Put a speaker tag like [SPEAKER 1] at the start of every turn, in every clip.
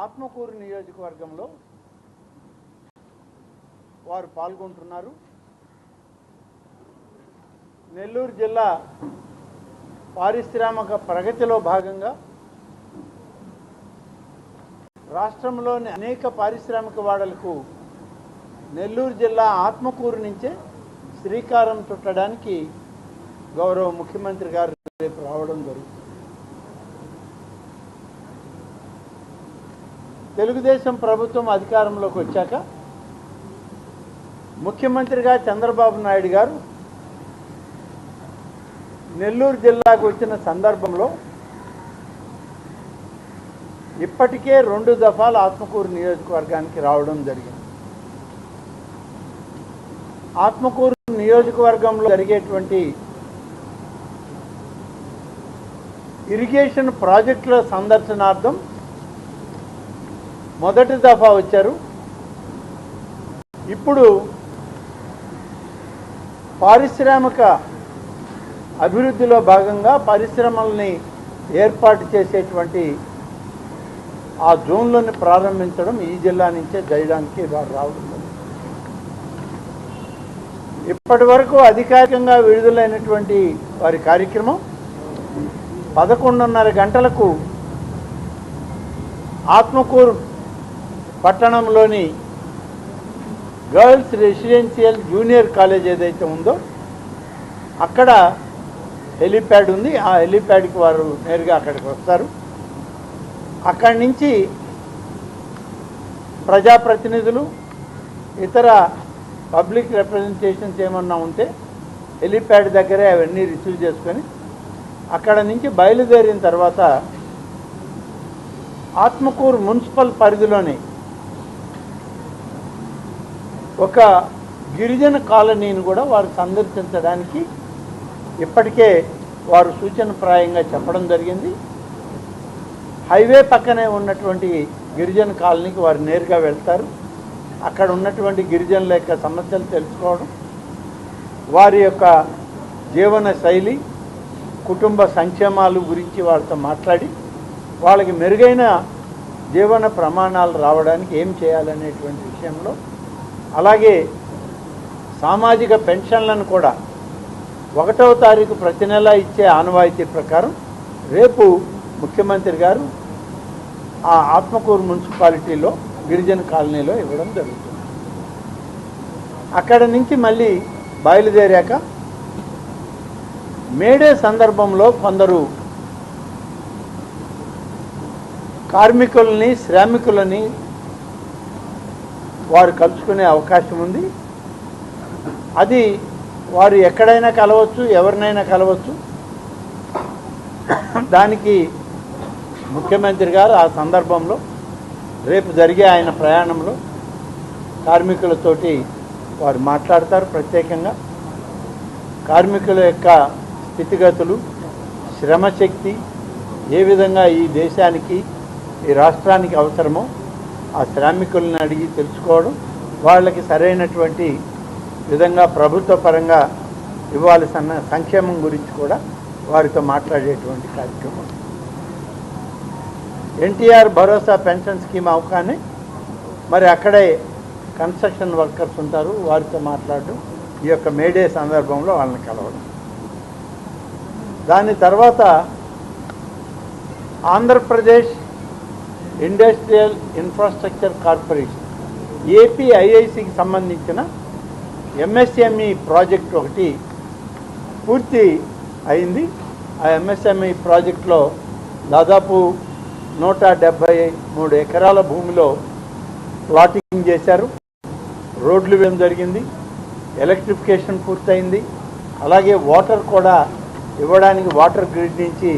[SPEAKER 1] ఆత్మకూరు నియోజకవర్గంలో వారు పాల్గొంటున్నారు. నెల్లూరు జిల్లా పారిశ్రామిక ప్రగతిలో భాగంగా రాష్ట్రంలోని అనేక పారిశ్రామిక వాడలకు నెల్లూరు జిల్లా ఆత్మకూరు నుంచే శ్రీకారం చుట్టడానికి గౌరవ ముఖ్యమంత్రి గారు రేపు రావడం జరుగుతుంది. తెలుగుదేశం ప్రభుత్వం అధికారంలోకి వచ్చాక ముఖ్యమంత్రిగా చంద్రబాబు నాయుడు గారు నెల్లూరు జిల్లాకు వచ్చిన సందర్భంలో ఇప్పటికే రెండు దఫాలు ఆత్మకూరు నియోజకవర్గానికి రావడం జరిగింది. ఆత్మకూరు నియోజకవర్గంలో జరిగేటువంటి ఇరిగేషన్ ప్రాజెక్టుల సందర్శనార్థం మొదటి దఫా వచ్చారు. ఇప్పుడు పారిశ్రామిక అభివృద్ధిలో భాగంగా పరిశ్రమల్ని ఏర్పాటు చేసేటువంటి ఆ జోన్లను ప్రారంభించడం ఈ జిల్లా నుంచే చేయడానికి రావడం ఇప్పటి వరకు అధికారికంగా విడుదలైనటువంటి వారి కార్యక్రమం పదకొండున్నర గంటలకు ఆత్మకూరు పట్టణంలోని గర్ల్స్ రెసిడెన్షియల్ జూనియర్ కాలేజ్ ఏదైతే ఉందో అక్కడ హెలిప్యాడ్ ఉంది. ఆ హెలిప్యాడ్కి వారు నేరుగా అక్కడికి వస్తారు. అక్కడి నుంచి ప్రజాప్రతినిధులు ఇతర పబ్లిక్ రిప్రజెంటేషన్స్ ఏమన్నా ఉంటే హెలిప్యాడ్ దగ్గరే అవన్నీ రిసీవ్ చేసుకొని అక్కడ నుంచి బయలుదేరిన తర్వాత ఆత్మకూరు మున్సిపల్ పరిధిలోని ఒక గిరిజన కాలనీని కూడా వారు సందర్శించడానికి ఇప్పటికే వారు సూచనప్రాయంగా చెప్పడం జరిగింది. హైవే పక్కనే ఉన్నటువంటి గిరిజన కాలనీకి వారు నేరుగా వెళ్తారు. అక్కడ ఉన్నటువంటి గిరిజనుల యొక్క సమస్యలు తెలుసుకోవడం వారి యొక్క జీవన శైలి కుటుంబ సంక్షేమాలు గురించి వాళ్ళతో మాట్లాడి వాళ్ళకి మెరుగైన జీవన ప్రమాణాలు రావడానికి ఏం చేయాలనేటువంటి విషయంలో అలాగే సామాజిక పెన్షన్లను కూడా ఒకటవ తారీఖు ప్రతి నెల ఇచ్చే ఆనవాయితీ ప్రకారం రేపు ముఖ్యమంత్రి గారు ఆ ఆత్మకూరు మున్సిపాలిటీలో గిరిజన కాలనీలో ఇవ్వడం జరుగుతుంది. అక్కడ నుంచి మళ్ళీ బయలుదేరాక మేడే సందర్భంలో కొందరు కార్మికుల్ని శ్రామికులని వారు కలుసుకునే అవకాశం ఉంది. అది వారు ఎక్కడైనా కలవచ్చు ఎవరినైనా కలవచ్చు. దానికి ముఖ్యమంత్రి గారు ఆ సందర్భంలో రేపు జరిగే ఆయన ప్రయాణంలో కార్మికులతోటి వారు మాట్లాడతారు ప్రత్యేకంగా. కార్మికుల యొక్క స్థితిగతులు శ్రమశక్తి ఏ విధంగా ఈ దేశానికి ఈ రాష్ట్రానికి అవసరమో ఆ శ్రామికులను అడిగి తెలుసుకోవడం వాళ్ళకి సరైనటువంటి విధంగా ప్రభుత్వ పరంగా ఇవ్వాల్సిన సంక్షేమం గురించి కూడా వారితో మాట్లాడేటువంటి కార్యక్రమం. ఎన్టీఆర్ భరోసా పెన్షన్ స్కీమ్ అవగానే మరి అక్కడే కన్స్ట్రక్షన్ వర్కర్స్ ఉంటారు వారితో మాట్లాడడం ఈ యొక్క మేడే సందర్భంలో వాళ్ళని కలవడం. దాని తర్వాత ఆంధ్రప్రదేశ్ ఇండస్ట్రియల్ ఇన్ఫ్రాస్ట్రక్చర్ కార్పొరేషన్ ఏపీఐఐసికి సంబంధించిన ఎంఎస్ఎంఈ ప్రాజెక్ట్ ఒకటి పూర్తి అయింది. ఆ ఎంఎస్ఎంఈ ప్రాజెక్ట్లో దాదాపు నూట డెబ్భై మూడు ఎకరాల భూమిలో ప్లాటింగ్ చేశారు. రోడ్లు వేయడం జరిగింది. ఎలక్ట్రిఫికేషన్ పూర్తయింది. అలాగే వాటర్ కూడా ఇవ్వడానికి వాటర్ గ్రిడ్ నుంచి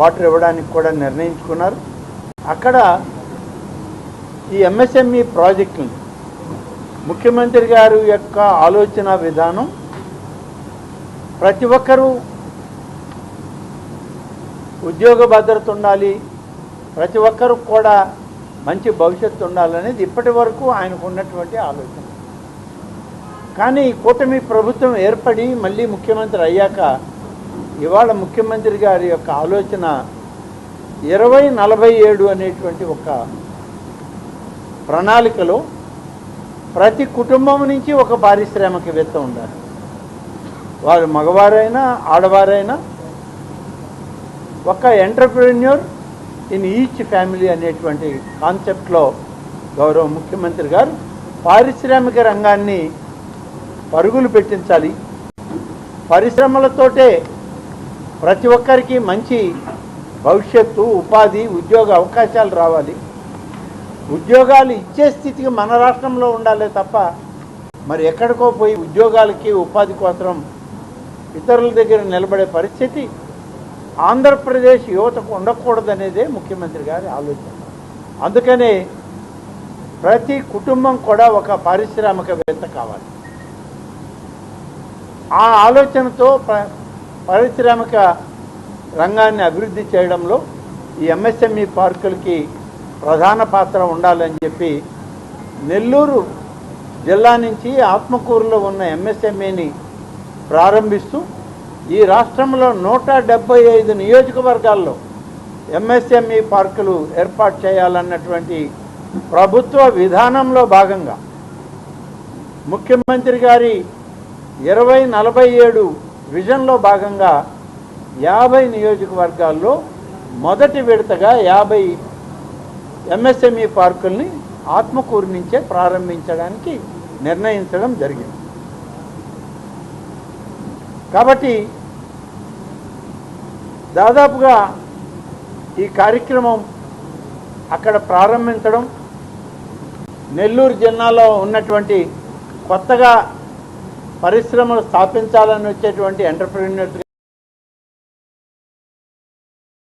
[SPEAKER 1] వాటర్ ఇవ్వడానికి కూడా నిర్ణయించుకున్నారు. అక్కడ ఈ ఎంఎస్ఎంఈ ప్రాజెక్టుని ముఖ్యమంత్రి గారు యొక్క ఆలోచన విధానం ప్రతి ఒక్కరూ ఉద్యోగ భద్రత ఉండాలి ప్రతి ఒక్కరు కూడా మంచి భవిష్యత్తు ఉండాలనేది ఇప్పటి వరకు ఆయనకు ఉన్నటువంటి ఆలోచన. కానీ కూటమి ప్రభుత్వం ఏర్పడి మళ్ళీ ముఖ్యమంత్రి అయ్యాక ఇవాళ ముఖ్యమంత్రి గారి యొక్క ఆలోచన ఇరవై నలభై ఏడు అనేటువంటి ఒక ప్రణాళికలో ప్రతి కుటుంబం నుంచి ఒక పారిశ్రామికవేత్త ఉండాలి. వారు మగవారైనా ఆడవారైనా ఒక ఎంటర్ప్రెన్యూర్ ఇన్ ఈచ్ ఫ్యామిలీ అనేటువంటి కాన్సెప్ట్లో గౌరవ ముఖ్యమంత్రి గారు పారిశ్రామిక రంగాన్ని పరుగులు పెట్టించాలి. పరిశ్రమలతోటే ప్రతి ఒక్కరికి మంచి భవిష్యత్తు ఉపాధి ఉద్యోగ అవకాశాలు రావాలి. ఉద్యోగాలు ఇచ్చే స్థితికి మన రాష్ట్రంలో ఉండాలే తప్ప మరి ఎక్కడికో పోయి ఉద్యోగాలకి ఉపాధి కోసం ఇతరుల దగ్గర నిలబడే పరిస్థితి ఆంధ్రప్రదేశ్ యువతకు ఉండకూడదనేదే ముఖ్యమంత్రి గారి ఆలోచన. అందుకనే ప్రతి కుటుంబం కూడా ఒక పారిశ్రామికవేత్త కావాలి. ఆ ఆలోచనతో ప- పారిశ్రామిక రంగాన్ని అభివృద్ధి చేయడంలో ఈ ఎంఎస్ఎంఈ పార్కులకి ప్రధాన పాత్ర ఉండాలని చెప్పి నెల్లూరు జిల్లా నుంచి ఆత్మకూరులో ఉన్న ఎంఎస్ఎంఈని ప్రారంభిస్తూ ఈ రాష్ట్రంలో నూట డెబ్బై ఐదు నియోజకవర్గాల్లో ఎంఎస్ఎంఈ పార్కులు ఏర్పాటు చేయాలన్నటువంటి ప్రభుత్వ విధానంలో భాగంగా ముఖ్యమంత్రి గారి ఇరవై నలభై ఏడు విజన్లో భాగంగా యాభై నియోజకవర్గాల్లో మొదటి విడతగా యాభై ఎంఎస్ఎంఈ పార్కుల్ని ఆత్మకూరు నుంచే ప్రారంభించడానికి నిర్ణయించడం జరిగింది. కాబట్టి దాదాపుగా ఈ కార్యక్రమం అక్కడ ప్రారంభించడం నెల్లూరు జిల్లాలో ఉన్నటువంటి కొత్తగా పరిశ్రమలు స్థాపించాలని వచ్చేటువంటి ఎంటర్ప్రీనర్స్